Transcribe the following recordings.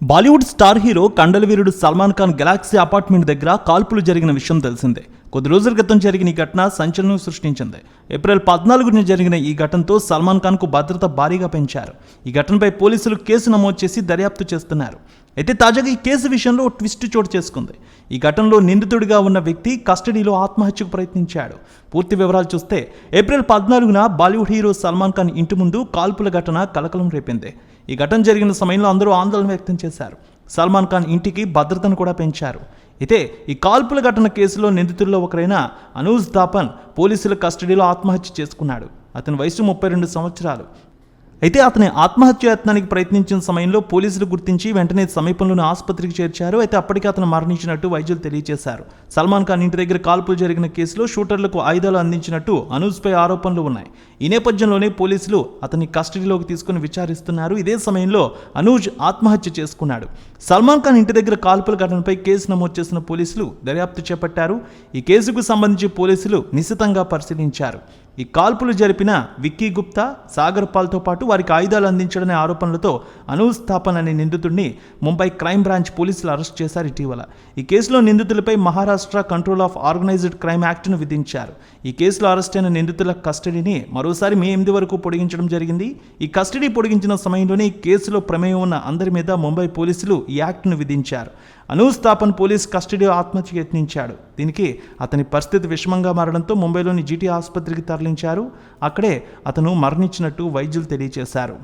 Bollywood star hero కండలవీరుడు Salman Khan Galaxy apartment దగ్గర కాల్పులు జరిగిన విషయం తెలిసిందే. కొద్ది రోజుల క్రితం జరిగిన ఈ ఘటన సంచలనం సృష్టించింది. ఏప్రిల్ పద్నాలుగున జరిగిన ఈ ఘటనతో సల్మాన్ ఖాన్కు భద్రత భారీగా పెంచారు. ఈ ఘటనపై పోలీసులు కేసు నమోదు చేసి దర్యాప్తు చేస్తున్నారు. అయితే తాజాగా ఈ కేసు విషయంలో ట్విస్ట్ చోటు చేసుకుంది. ఈ ఘటనలో నిందితుడిగా ఉన్న వ్యక్తి కస్టడీలో ఆత్మహత్యకు ప్రయత్నించాడు. పూర్తి వివరాలు చూస్తే ఏప్రిల్ పద్నాలుగున బాలీవుడ్ హీరో సల్మాన్ ఖాన్ ఇంటి ముందు కాల్పుల ఘటన కలకలం రేపింది. ఈ ఘటన జరిగిన సమయంలో అందరూ ఆందోళన వ్యక్తం చేశారు. సల్మాన్ ఖాన్ ఇంటికి భద్రతను కూడా పెంచారు. అయితే ఈ కాల్పుల ఘటన కేసులో నిందితుల్లో ఒకరైన అనూజ్ ధాపన్ పోలీసుల కస్టడీలో ఆత్మహత్య చేసుకున్నాడు. అతని వయసు ముప్పై రెండు సంవత్సరాలు. అయితే అతని ఆత్మహత్య యత్నానికి ప్రయత్నించిన సమయంలో పోలీసులు గుర్తించి వెంటనే సమీపంలోని ఆసుపత్రికి చేర్చారు. అయితే అప్పటికే అతను మరణించినట్టు వైద్యులు తెలియజేశారు. సల్మాన్ ఖాన్ ఇంటి దగ్గర కాల్పులు జరిగిన కేసులో షూటర్లకు ఆయుధాలు అందించినట్టు అనూజ్పై ఆరోపణలు ఉన్నాయి. ఈ నేపథ్యంలోనే పోలీసులు అతన్ని కస్టడీలోకి తీసుకుని విచారిస్తున్నారు. ఇదే సమయంలో అనూజ్ ఆత్మహత్య చేసుకున్నాడు. సల్మాన్ ఖాన్ ఇంటి దగ్గర కాల్పుల ఘటనపై కేసు నమోదు చేసిన పోలీసులు దర్యాప్తు చేపట్టారు. ఈ కేసుకు సంబంధించి పోలీసులు నిశితంగా పరిశీలించారు. ఈ కాల్పులు జరిపిన విక్కీ గుప్తా సాగర్ పాల్తో పాటు వారికి ఆయుధాలు అందించడనే ఆరోపణలతో అనూజ్ స్థాపన్ అనే నిందితుడిని ముంబై క్రైమ్ బ్రాంచ్ పోలీసులు అరెస్ట్ చేశారు ఇటీవల. ఈ కేసులో నిందితులపై Maharashtra control of organised crime యాక్ట్ను విధించారు. ఈ కేసులో అరెస్ట్ అయిన నిందితుల కస్టడీని మరోసారి మే ఎనిమిది వరకు పొడిగించడం జరిగింది. ఈ కస్టడీ పొడిగించిన సమయంలోనే ఈ కేసులో ప్రమేయం ఉన్న అందరి మీద ముంబై పోలీసులు ఈ యాక్ట్ను విధించారు. అనుస్థాపన్ పోలీస్ కస్టడీ ఆత్మహత్య యత్నించాడు. దీనికి అతని పరిస్థితి విషమంగా మారడంతో ముంబైలోని జీటీ ఆసుపత్రికి తరలించారు అక్కడే అతను మరణించినట్టు వైద్యులు తెలియజేశారు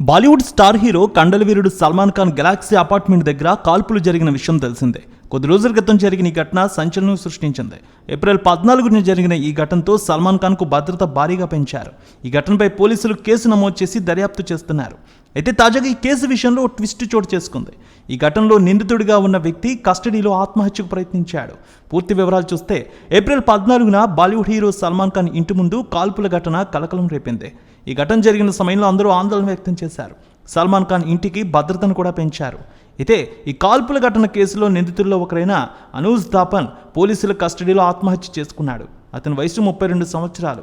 బాలీవుడ్ స్టార్ హీరో కండలవీరుడు సల్మాన్ ఖాన్ గెలాక్సీ అపార్ట్మెంట్ దగ్గర కాల్పులు జరిగిన విషయం తెలిసిందే. కొద్ది రోజుల క్రితం జరిగిన ఈ ఘటన సంచలనం సృష్టించింది. ఏప్రిల్ పద్నాలుగున జరిగిన ఈ ఘటనతో సల్మాన్ ఖాన్కు భద్రత భారీగా పెంచారు. ఈ ఘటనపై పోలీసులు కేసు నమోదు చేసి దర్యాప్తు చేస్తున్నారు. అయితే తాజాగా ఈ కేసు విషయంలో ట్విస్ట్ చోటు చేసుకుంది. ఈ ఘటనలో నిందితుడిగా ఉన్న వ్యక్తి కస్టడీలో ఆత్మహత్యకు ప్రయత్నించాడు. పూర్తి వివరాలు చూస్తే ఏప్రిల్ పద్నాలుగున బాలీవుడ్ హీరో సల్మాన్ ఖాన్ ఇంటి ముందు కాల్పుల ఘటన కలకలం రేపింది. ఈ ఘటన జరిగిన సమయంలో అందరూ ఆందోళన వ్యక్తం చేశారు. సల్మాన్ ఖాన్ ఇంటికి భద్రతను కూడా పెంచారు. అయితే ఈ కాల్పుల ఘటన కేసులో నిందితుల్లో ఒకరైన అనూజ్ ధాపన్ పోలీసుల కస్టడీలో ఆత్మహత్య చేసుకున్నాడు. అతని వయసు ముప్పై రెండు సంవత్సరాలు.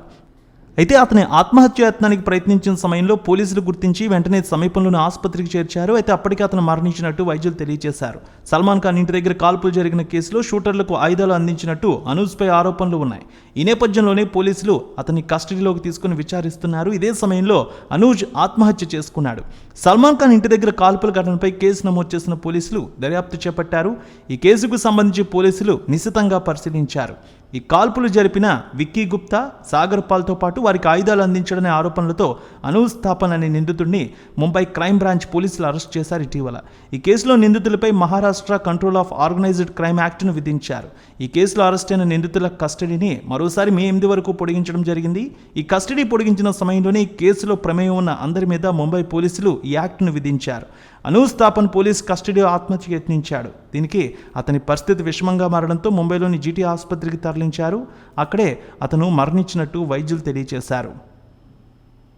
అయితే అతని ఆత్మహత్య యత్నానికి ప్రయత్నించిన సమయంలో పోలీసులు గుర్తించి వెంటనే సమీపంలోని ఆసుపత్రికి చేర్చారు. అయితే అప్పటికే అతను మరణించినట్టు వైద్యులు తెలియజేశారు. సల్మాన్ ఖాన్ ఇంటి దగ్గర కాల్పులు జరిగిన కేసులో షూటర్లకు ఆయుధాలు అందించినట్టు అనూజ్పై ఆరోపణలు ఉన్నాయి. ఈ నేపథ్యంలోనే పోలీసులు అతన్ని కస్టడీలోకి తీసుకుని విచారిస్తున్నారు. ఇదే సమయంలో అనూజ్ ఆత్మహత్య చేసుకున్నాడు. సల్మాన్ ఖాన్ ఇంటి దగ్గర కాల్పుల ఘటనపై కేసు నమోదు చేసిన పోలీసులు దర్యాప్తు చేపట్టారు. ఈ కేసుకు సంబంధించి పోలీసులు నిశితంగా పరిశీలించారు. ఈ కాల్పులు జరిపిన విక్కీ గుప్తా సాగర్ పాల్తో పాటు వారికి ఆయుధాలు అందించడనే ఆరోపణలతో అనూజ్ స్థాపన్ అనే నిందితుడిని ముంబై క్రైమ్ బ్రాంచ్ పోలీసులు అరెస్ట్ చేశారు ఇటీవల. ఈ కేసులో నిందితులపై Maharashtra control of organised crime యాక్ట్ను విధించారు. ఈ కేసులో అరెస్ట్ అయిన నిందితుల కస్టడీని మరోసారి మే ఎనిమిది వరకు పొడిగించడం జరిగింది. ఈ కస్టడీ పొడిగించిన సమయంలోనే ఈ కేసులో ప్రమేయం ఉన్న అందరి మీద ముంబై పోలీసులు ఈ యాక్ట్ను విధించారు. అనుస్థాపన్ పోలీస్ కస్టడీ ఆత్మహత్య యత్నించాడు. దీనికి అతని పరిస్థితి విషమంగా మారడంతో ముంబైలోని జీటీ ఆసుపత్రికి తరలించారు అక్కడే అతను మరణించినట్టు వైద్యులు తెలియజేశారు.